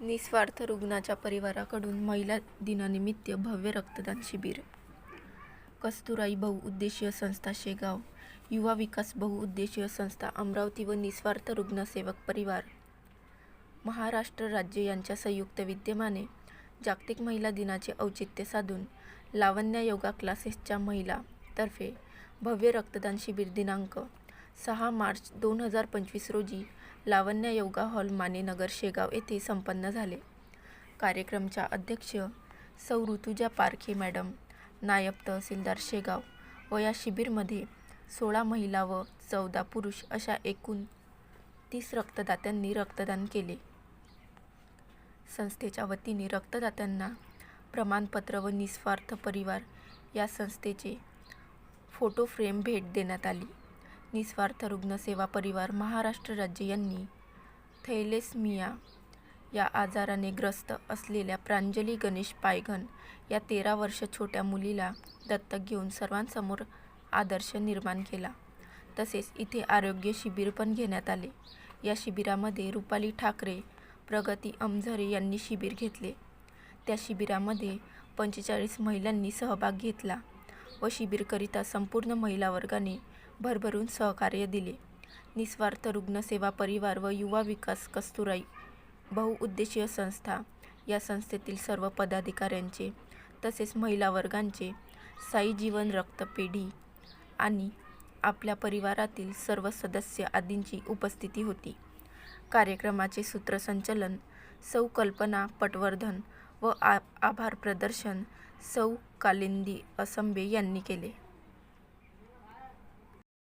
निस्वार्थ रुग्णाच्या परिवाराकडून महिला दिनानिमित्त भव्य रक्तदान शिबिर. कस्तुराई बहुउद्देशीय संस्था शेगाव युवा विकास बहुउद्देशीय संस्था अमरावती व निस्वार्थ रुग्णसेवक परिवार. महाराष्ट्र राज्य यांच्या संयुक्त विद्यमाने जागतिक महिला दिनाचे औचित्य साधून लावण्या योगा क्लासेसच्या महिला तर्फे भव्य रक्तदान शिबिर दिनांक सहा मार्च दोन हजार पंचवीस रोजी लावण्या योगा हॉल मानेनगर शेगाव येथे संपन्न झाले. कार्यक्रमच्या अध्यक्ष सौ ऋतुजा पारखे मॅडम नायब तहसीलदार शेगाव व या शिबिरमध्ये सोळा महिला व चौदा पुरुष अशा एकूण तीस रक्तदात्यांनी रक्तदान केले. संस्थेच्या वतीने रक्तदात्यांना प्रमाणपत्र व निस्वार्थ परिवार या संस्थेचे फोटो फ्रेम भेट देण्यात आली. निस्वार्थ रुग्णसेवा परिवार महाराष्ट्र राज्य यांनी थैलेसमिया या आजाराने ग्रस्त असलेल्या प्रांजली गणेश पायघन या तेरा वर्ष छोट्या मुलीला दत्तक घेऊन सर्वांसमोर आदर्श निर्माण केला. तसेच इथे आरोग्य शिबिर पण घेण्यात आले. या शिबिरामध्ये रुपाली ठाकरे प्रगती अमझरे यांनी शिबिर घेतले. त्या शिबिरामध्ये पंचेचाळीस महिलांनी सहभाग घेतला व शिबिरकरिता संपूर्ण महिला वर्गाने भरभरून सहकार्य दिले. निस्वार्थ रुग्णसेवा परिवार व युवा विकास कस्तुराई बहुउद्देशीय संस्था या संस्थेतील सर्व पदाधिकाऱ्यांचे तसेच महिला वर्गांचे साई जीवन रक्तपेढी आणि आपल्या परिवारातील सर्व सदस्य आदींची उपस्थिती होती. कार्यक्रमाचे सूत्रसंचलन सौ कल्पना पटवर्धन व आ आभार प्रदर्शन सौ कालिंदी असंबे यांनी केले.